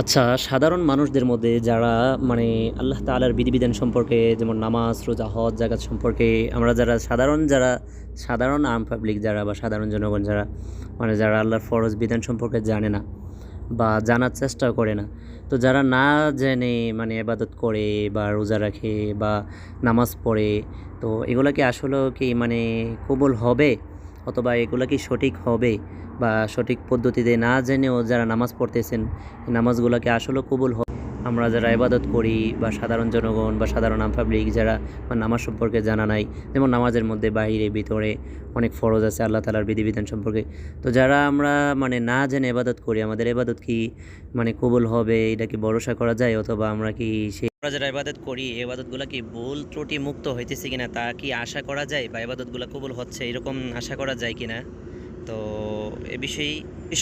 আচ্ছা সাধারণ মানুষদের মধ্যে যারা মানে আল্লাহ তাআলার বিধিবিধান সম্পর্কে যেমন নামাজ, রোজা, হজ জাকাত সম্পর্কে আমরা যারা সাধারণ যারা, সাধারণ আম পাবলিক যারা বা সাধারণ জনগণ যারা মানে যারা আল্লাহর ফরজ বিধান সম্পর্কে জানে না বা জানার চেষ্টা করে না, তো যারা না জেনে মানে আবাদত করে বা রোজা রাখে বা নামাজ পড়ে, তো এগুলা কি আসলে কি মানে কবুল হবে? অথবা এগুলো কি সঠিক হবে বা সঠিক পদ্ধতিতে না জেনেও যারা নামাজ পড়তেছেন নামাজগুলোকে আসলে কবুল হবে আমরা যারা ইবাদত করি বা সাধারণ জনগণ বা সাধারণ পাবলিক যারা বা নামাজ সম্পর্কে জানা নাই, যেমন নামাজের মধ্যে বাইরে ভিতরে অনেক ফরজ আছে আল্লাহ তালার বিধিবিধান সম্পর্কে। তো যারা আমরা মানে না জেনে ইবাদত করি, আমাদের ইবাদত কি মানে কবুল হবে, এটা কি ভরসা করা যায় অথবা আমরা কি সেই আমরা যারা ইবাদত করি, এই ইবাদতগুলো কি ভুল ত্রুটি মুক্ত হইতেছে কিনা তা কি আশা করা যায় বা ইবাদতগুলো কবুল হচ্ছে এরকম আশা করা যায় কিনা? তো এ বিষয়ে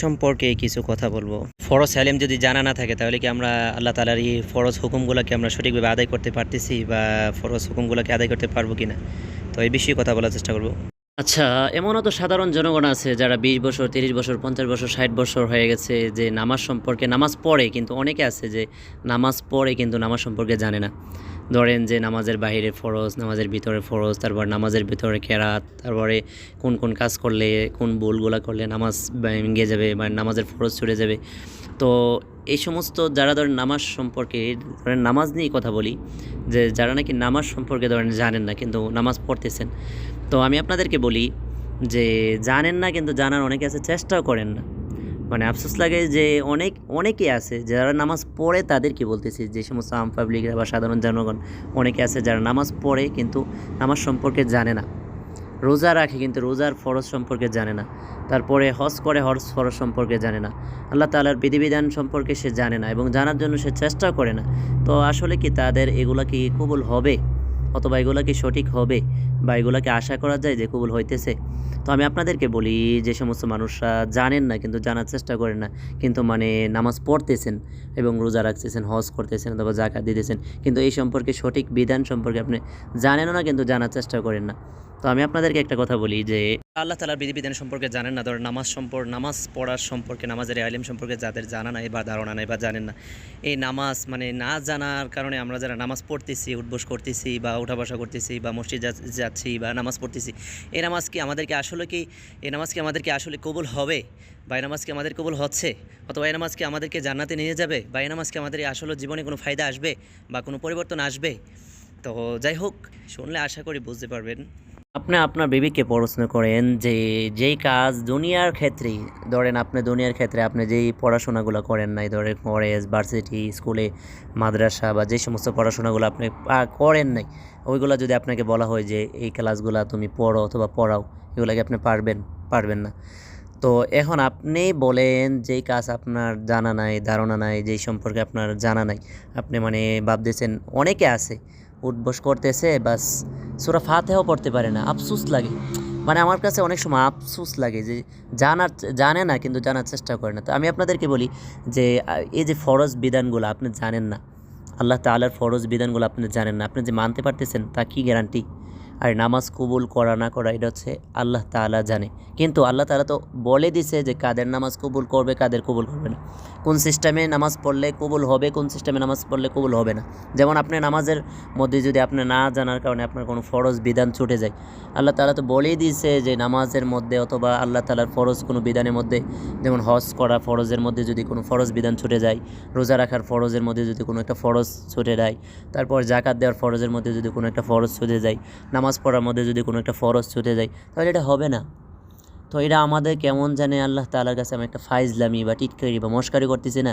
সম্পর্কে কিছু কথা বলব। ফরজ সালেম যদি জানা না থাকে, তাহলে কি আমরা আল্লাহ তালার এই ফরজ হুকুমগুলোকে আমরা সঠিকভাবে আদায় করতে পারতেছি বা ফরজ হুকুমগুলোকে আদায় করতে পারব কিনা? তো এই বিষয়ে কথা বলার চেষ্টা করব। আচ্ছা এমনও তো সাধারণ জনগণ আছে যারা বিশ বছর, তিরিশ বছর, পঞ্চাশ বছর, ষাট বছর হয়ে গেছে যে নামাজ সম্পর্কে, নামাজ পড়ে, কিন্তু অনেকে আছে যে নামাজ পড়ে কিন্তু নামাজ সম্পর্কে জানে না। ধরেন যে নামাজের বাইরে ফরজ, নামাজের ভিতরে ফরজ, তারপর নামাজের ভিতরে কেরাত, তারপরে কোন কোন কাজ করলে, কোন ভুলগুলা করলে নামাজ ভেঙে যাবে বা নামাজের ফরজ ছুটে যাবে। তো এই সমস্ত যারা ধরেন নামাজ সম্পর্কে, ধরেন নামাজ নিয়েই কথা বলি, যে যারা নাকি নামাজ সম্পর্কে ধরেন জানেন না কিন্তু নামাজ পড়তেছেন, তো আমি আপনাদেরকে বলি যে জানেন না কিন্তু জানার অনেকে আছে, চেষ্টাও করেন না। মানে আফসোস লাগে যে অনেক, অনেকে আছে যারা নামাজ পড়ে তাদেরকে বলতেছি, যে সমস্ত আম পাবলিকরা বা সাধারণ জনগণ অনেকে আছে যারা নামাজ পড়ে কিন্তু নামাজ সম্পর্কে জানে না। রোজা রাখে কিন্তু রোজার ফরজ সম্পর্কে জানে না। তারপরে হজ করে হজ ফরজ সম্পর্কে জানে না। আল্লাহ তালার বিধিবিধান সম্পর্কে সে জানে না এবং জানার জন্য সে চেষ্টা করে না। তো আসলে কি তাদের এগুলা কি কবুল হবে? অথবা এগুলো কি সঠিক হবে? বা এগুলোকে আশা করা যায় যে কবুল হইতেছে? তো আমি আপনাদেরকে বলি, যে সমস্ত মানুষরা জানেন না কিন্তু জানার চেষ্টা করেন না, কিন্তু মানে নামাজ পড়তেছেন এবং রোজা রাখতেছেন, হজ করতেছেন অথবা জাকাত দিতেছেন, কিন্তু এই সম্পর্কে সঠিক বিধান সম্পর্কে আপনি জানেনও না কিন্তু জানার চেষ্টা করেন না। তো আমি আপনাদেরকে একটা কথা বলি যে আল্লাহ তালার বিধিবিধান সম্পর্কে জানেন না। ধর নামাজ সম্পর্ক নামাজ পড়ার সম্পর্কে, নামাজের আলিম সম্পর্কে যাদের জানা নাই বা ধারণা নাই বা জানেন না, এই নামাজ মানে না জানার কারণে আমরা যারা নামাজ পড়তেছি, উঠবোস করতেছি বা উঠা বসা করতেছি বা মসজিদ যাচ্ছি বা নামাজ পড়তেছি, এই নামাজ কি আমাদেরকে আসলে কি, এই নামাজ কি আমাদেরকে আসলে কবুল হবে? বা এই নামাজ কি আমাদের কবুল হচ্ছে? অথবা এই নামাজ কি আমাদেরকে জান্নাতে নিয়ে যাবে? বা এই নামাজ কি আমাদের আসলে জীবনে কোনো ফায়দা আসবে বা কোনো পরিবর্তন আসবে? তো যাই হোক, শুনলে আশা করি বুঝতে পারবেন। আপনি আপনার বেবিকে প্রশ্ন করেন যে, যেই কাজ দুনিয়ার ক্ষেত্রেই ধরেন আপনি দুনিয়ার ক্ষেত্রে আপনি যেই পড়াশোনাগুলো করেন নাই, ধরেন কলেজ, ভার্সিটি, স্কুলে, মাদ্রাসা বা যে সমস্ত পড়াশোনাগুলো আপনি করেন নাই, ওইগুলো যদি আপনাকে বলা হয় যে, এই ক্লাসগুলো তুমি পড়ো অথবা পড়াও এগুলোকে আপনি পারবেন? পারবেন না। তো এখন আপনি বলেন যেই কাজ আপনার জানা নাই, ধারণা নাই, যেই সম্পর্কে আপনার জানা নাই, আপনি মানে ভাবতেছেন, অনেকে আছে উঠবস করতেছে, বাস সুরা ফাতেও পড়তে পারে না। আফসুস লাগে। মানে আমার কাছে অনেক সময় আফসুস লাগে যে জানার, জানে না কিন্তু জানার চেষ্টা করে না। তো আমি আপনাদেরকে বলি যে এই যে ফরজ বিধানগুলো আপনি জানেন না, আল্লাহ তালার ফরজ বিধানগুলো আপনি জানেন না। আপনি যে মানতে পারতেছেন তা কি গ্যারান্টি আর নামাজ কবুল করা না করা, এটা হচ্ছে আল্লাহ তাআলা জানে। কিন্তু আল্লাহ তালা তো বলে দিছে যে কাদের নামাজ কবুল করবে, কাদের কবুল করবে না। কোন সিস্টেমে নামাজ পড়লে কবুল হবে, কোন সিস্টেমে নামাজ পড়লে কবুল হবে না। যেমন আপনি নামাজের মধ্যে যদি আপনি না জানার কারণে আপনার কোনো ফরজ বিধান ছুটে যায়, আল্লাহ তালা তো বলেই দিয়েছে যে নামাজের মধ্যে অথবা আল্লাহ তালার ফরজ কোনো বিধানের মধ্যে, যেমন হজ করা ফরজের মধ্যে যদি কোনো ফরজ বিধান ছুটে যায়, রোজা রাখার ফরজের মধ্যে যদি কোনো একটা ফরজ ছুটে যায়, তারপর জাকাত দেওয়ার ফরজের মধ্যে যদি কোনো একটা ফরজ ছুটে যায়, নামাজ পড়ার মধ্যে যদি কোনো একটা ফরজ ছুটে যায়, তাহলে এটা হবে না। তো এটা আমাদের কেমন জানে আল্লাহ তালার কাছে আমি একটা ফাইজলামি বা টিটকারি বা মস্কারি করতেছি না।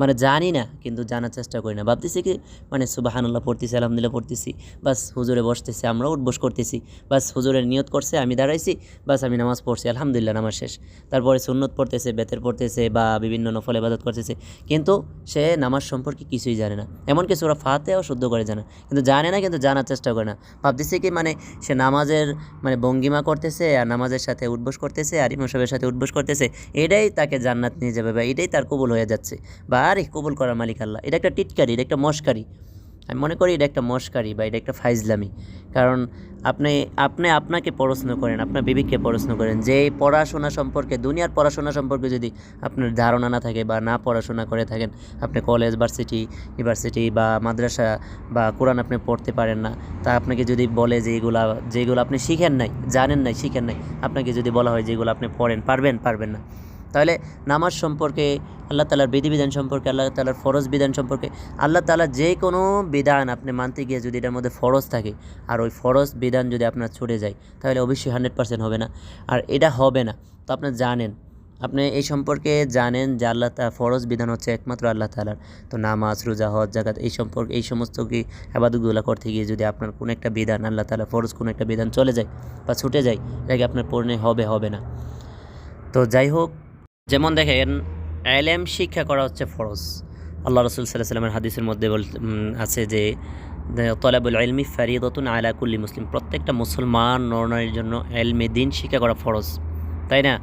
মানে জানি না, কিন্তু জানার চেষ্টা করি না। ভাবতেছি কি মানে সুবাহানুল্লাহ পড়তেছি, আলহামদুলিল্লাহ পড়তেছি। বাস হুজুরে বসতেছি আমরা উঠবোস করতেছি। বাস হুজুরের নিয়ত করছে, আমি দাঁড়াইছি, বাস আমি নামাজ পড়ছি, আলহামদুলিল্লাহ নামাজ শেষ। তারপরে সুন্নত পড়তেছে, বেতের পড়তেছে বা বিভিন্ন নফল ইবাদত করতেছে। কিন্তু সে নামাজ সম্পর্কে কিছুই জানে না। এমন এমনকি সুরা ফাতেও শুদ্ধ করে জানে। কিন্তু জানে না, কিন্তু জানার চেষ্টা করে না। ভাবতেছি কি মানে সে নামাজের মানে ভঙ্গিমা করতেছে, আর নামাজের সাথে উঠবোস করতেছে, আর ইমাম সাহেবের সাথে উঠবোস করতেছে। এটাই তাকে জান্নাত নিয়ে যাবে বা এটাই তার কবুল হয়ে যাচ্ছে। বা আরে কবুল করার মালিক আল্লাহ। এটা একটা টিটকারি, এটা একটা মস্কারি আমি মনে করি এটা একটা মস্কারি বা এটা একটা ফাইজলামি। কারণ আপনি আপনি আপনাকে পড়াশুনো করেন, আপনার বিবেককে পড়াশুনো করেন যে পড়াশোনা সম্পর্কে, দুনিয়ার পড়াশোনা সম্পর্কে যদি আপনার ধারণা না থাকে বা না পড়াশোনা করে থাকেন, আপনি কলেজ, ভার্সিটি, ইউনিভার্সিটি বা মাদ্রাসা বা কোরআন আপনি পড়তে পারেন না, তা আপনাকে যদি বলে যে এগুলা যেগুলো আপনি শিখেন নাই, জানেন নাই, শিখেন নাই, আপনাকে যদি বলা হয় যেগুলো আপনি পড়েন, পারবেন পারবেন না। তাহলে নামাজ সম্পর্কে, আল্লাহ তালার বিধিবিধান সম্পর্কে, আল্লাহ তালার ফরজ বিধান সম্পর্কে, আল্লাহ তালার যে কোনো বিধান আপনি মানতে গিয়ে যদি এটার মধ্যে ফরজ থাকে, আর ওই ফরজ বিধান যদি আপনার ছুটে যায়, তাহলে অবশ্যই হান্ড্রেড পার্সেন্ট হবে না। আর এটা হবে না। তো আপনি জানেন, আপনি এই সম্পর্কে জানেন যে আল্লাহ তা, ফরজ বিধান হচ্ছে একমাত্র আল্লাহ তালার তো নামাজ, রোজা, হজ জাগাত এই সম্পর্কে, এই সমস্ত কি আবাদতগুলো করতে গিয়ে যদি আপনার কোনো একটা বিধান, আল্লাহ তালা ফরজ কোনো একটা বিধান চলে যায় বা ছুটে যায়, এটাকে আপনার পূর্ণে হবে হবে না। তো যাই হোক যেমন দেখেন, এলেম শিক্ষা করা হচ্ছে ফরজ। আল্লাহ রসুল সাল্লাহ সাল্লামের হাদিসের মধ্যে আছে যে তলাবুল এলমি ফারিদতুন আলাকুল্লি মুসলিম। প্রত্যেকটা মুসলমান নরনারীর জন্য এলমে দিন শিক্ষা করা ফরজ, তাই না?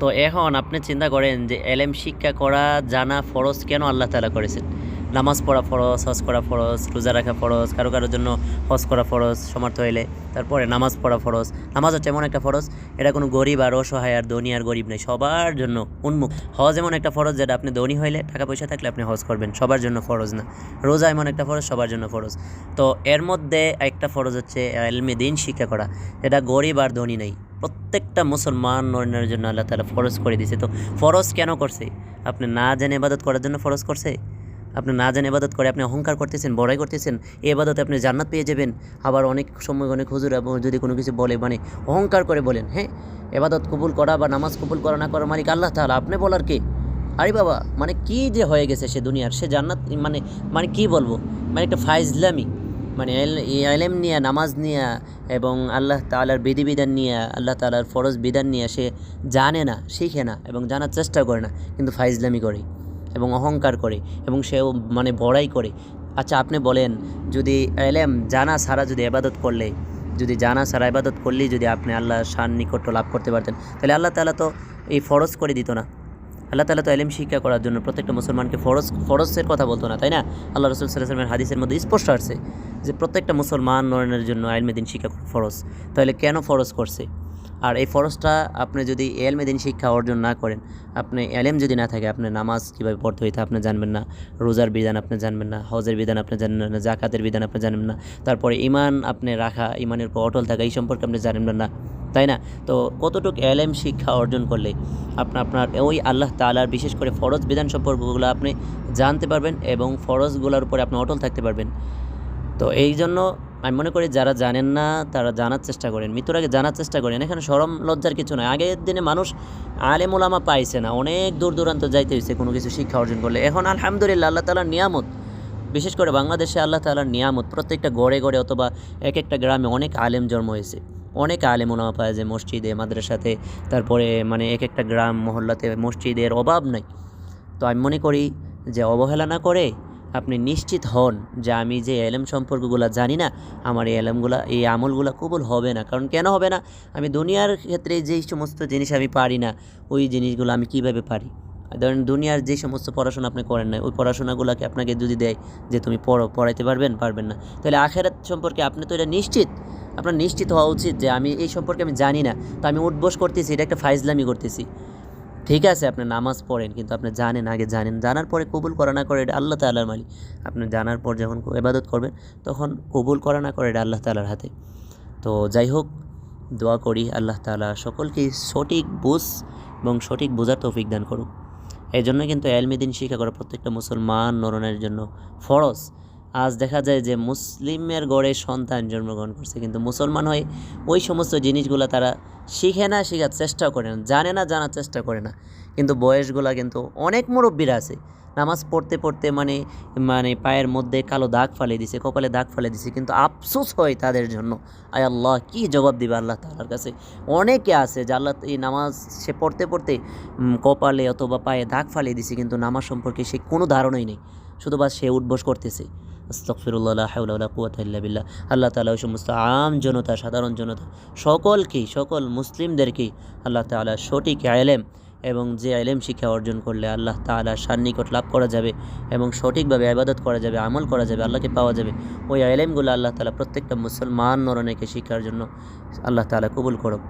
তো এখন আপনি চিন্তা করেন যে এলএম শিক্ষা করা জানা ফরজ কেন আল্লাহ তালা করেছেন? নামাজ পড়া ফরজ, হজ করা ফরজ, রোজা রাখা ফরজ, কারও কারোর জন্য হজ করা ফরজ, সমর্থ হইলে। তারপরে নামাজ পড়া ফরজ। নামাজ হচ্ছে এমন একটা ফরজ, এটা কোনো গরিব আর অসহায় আর ধনী আর গরিব নেই, সবার জন্য উন্মুখ হজ এমন একটা ফরজ যেটা আপনি ধনী হইলে টাকা পয়সা থাকলে আপনি হজ করবেন, সবার জন্য ফরজ না। রোজা এমন একটা ফরজ, সবার জন্য ফরজ। তো এর মধ্যে একটা ফরজ হচ্ছে এলমে দিন শিক্ষা করা। এটা গরিব আর ধনী নেই। প্রত্যেকটা মুসলমান নরেনের জন্য আল্লাহ তালা ফরজ করে দিয়েছে। তো ফরজ কেন করছে? আপনি না জেনে ইবাদত করার জন্য ফরজ করছে? আপনি না জেনে এবাদত করে, আপনি অহংকার করতেছেন, বড়াই করতেছেন, এই ইবাদতে আপনি জান্নাত পেয়ে যাবেন। আবার অনেক সময় অনেক হুজুর যদি কোনো কিছু বলে মানে অহংকার করে বলেন হ্যাঁ? এবাদত কবুল করা বা নামাজ কবুল করা না করা মালিক আল্লাহ তাহলে আপনি বলার কে? আরে বাবা মানে কি যে হয়ে গেছে সে দুনিয়ার? সে জান্নাত মানে মানে কি বলব? মানে একটা ফাইজলামি মানে এলেম নিয়ে, নামাজ নিয়ে, এবং আল্লাহ তালার বিধিবিধান নিয়ে, আল্লাহ তালার ফরজ বিধান নিয়ে সে জানে না, শিখে না, এবং জানার চেষ্টা করে না, কিন্তু ফাইজলামি করে। এবং অহংকার করে এবং সেও মানে বড়াই করে। আচ্ছা আপনি বলেন, যদি এলেম, জানা ছাড়া যদি এবাদত করলে, যদি জানা ছাড়া এবাদত করলেই যদি আপনি আল্লাহ শান নিকট্য লাভ করতে পারতেন, তাহলে আল্লাহ তালা তো এই ফরজ করে দিত না। আল্লাহ তালা তো এলেম শিক্ষা করার জন্য প্রত্যেকটা মুসলমানকে ফরজ, ফরজের কথা বলতো না, তাই না? আল্লাহ রসুল সাল্লামের হাদিসের মধ্যে স্পষ্ট আসছে যে প্রত্যেকটা মুসলমান নয়নের জন্য আইলমেদিন শিক্ষা ফরজ। তাহলে কেন ফরজ করছে? আর এই ফরজটা আপনি যদি এলমেদিন শিক্ষা অর্জন না করেন, আপনি এলেম যদি না থাকে, আপনি নামাজ কীভাবে পড়তে হইতে আপনি জানবেন না, রোজার বিধান আপনি জানবেন না, হজের বিধান আপনি জানবেন না, জাকাতের বিধান আপনি জানবেন না, তারপরে ইমান আপনি রাখা ইমানের উপর অটল থাকা, এই সম্পর্কে আপনি জানবেন না, তাই না? তো কতটুকু এলেম শিক্ষা অর্জন করলে আপনি, আপনার ওই আল্লাহ তালার বিশেষ করে ফরজ বিধান সম্পর্কগুলো আপনি জানতে পারবেন এবং ফরজগুলোর উপরে আপনি অটল থাকতে পারবেন। তো এই জন্য আমি মনে করি যারা জানেন না, তারা জানার চেষ্টা করেন। মৃত্যুর আগে জানার চেষ্টা করেন। এখানে সরম, লজ্জার কিছু নয় আগের দিনে মানুষ আলেম ওলামা পাইছে না। অনেক দূর দূরান্ত যাইতে হয়েছে কোনো কিছু শিক্ষা অর্জন করলে। এখন আলহামদুলিল্লাহ আল্লাহ তালার নিয়ামত। বিশেষ করে বাংলাদেশে আল্লাহ তালার নিয়ামত। প্রত্যেকটা গড়ে গড়ে অথবা এক একটা গ্রামে অনেক আলেম জন্ম হয়েছে। অনেক আলেম ওলামা পাওয়া যায় মসজিদে, মাদ্রাসাতে। তারপরে মানে এক একটা গ্রাম, মহল্লাতে মসজিদের অভাব নাই। তো আমি মনে করি যে অবহেলা না করে আপনি নিশ্চিত হন যে আমি যে এলেম সম্পর্কগুলো জানি না, আমার এই এলেমগুলো, এই আমলগুলো কবুল হবে না। কারণ কেন হবে না? আমি দুনিয়ার ক্ষেত্রে যেই সমস্ত জিনিস আমি পারি না, ওই জিনিসগুলো আমি কীভাবে পারি? ধরেন দুনিয়ার যে সমস্ত পড়াশোনা আপনি করেন না ওই পড়াশোনাগুলোকে আপনাকে যদি দেয় যে তুমি পড়ো, পড়াইতে পারবেন পারবেন না। তাহলে আখেরাত সম্পর্কে আপনি তো এটা নিশ্চিত। আপনার নিশ্চিত হওয়া উচিত যে আমি এই সম্পর্কে আমি জানি না। তো আমি উঠবোস করতেছি, এটা একটা ফাইজলামি করতেছি। ঠিক আছে, আপনি নামাজ পড়েন, কিন্তু আপনি জানেন, আগে জানেন। জানার পরে কবুল করা না করে এটা আল্লাহ তাল্লাহর মালিক। আপনি জানার পর যখন এবাদত করবেন, তখন কবুল করা না করে এটা আল্লাহ তালার হাতে। তো যাই হোক, দোয়া করি আল্লাহ তালা সকলকে সঠিক বুঝ এবং সঠিক বোঝার তৌফিক দান করুক। এই জন্য কিন্তু এলমিদিন শিক্ষা করা প্রত্যেকটা মুসলমান নরনের জন্য ফরজ। আজ দেখা যায় যে মুসলিমের গড়ে সন্তান জন্মগ্রহণ করছে, কিন্তু মুসলমান হয়ে ওই সমস্ত জিনিসগুলো তারা শিখে না শেখার চেষ্টা করে না, জানে না জানার চেষ্টা করে না। কিন্তু বয়সগুলা কিন্তু অনেক মুরব্বীরা আছে। নামাজ পড়তে পড়তে মানে মানে পায়ের মধ্যে কালো দাগ ফালিয়ে দিছে, কপালে দাগ ফালিয়ে দিছে, কিন্তু আফসোস হয় তাদের জন্য। আয় আল্লাহ, কী জবাব দিবে আল্লাহ তালার কাছে? অনেকে আছে যে আল্লাহ এই নামাজ সে পড়তে পড়তে কপালে অথবা পায়ে দাগ ফালিয়ে দিছে, কিন্তু নামাজ সম্পর্কে সে কোনো ধারণাই নেই। শুধু বা সে উঠবোস করতেছে। আস্তফিরুল্লাহ হাউলা কুয়াতাল্লা বিল্লাহ। আল্লাহ তালা ওই সমস্ত আম জনতা, সাধারণ জনতা, সকলকেই, সকল মুসলিমদেরকেই আল্লাহ তালা সঠিক আলেম এবং যে আইলেম শিক্ষা অর্জন করলে আল্লাহ তাআলা সান্নিকট লাভ করা যাবে এবং সঠিকভাবে আবাদত করা যাবে, আমল করা যাবে, আল্লাহকে পাওয়া যাবে। ওই আইলেমগুলো আল্লাহ তালা প্রত্যেকটা মুসলমান নরনেকে শিক্ষার জন্য আল্লাহ তাআলা কবুল করুক।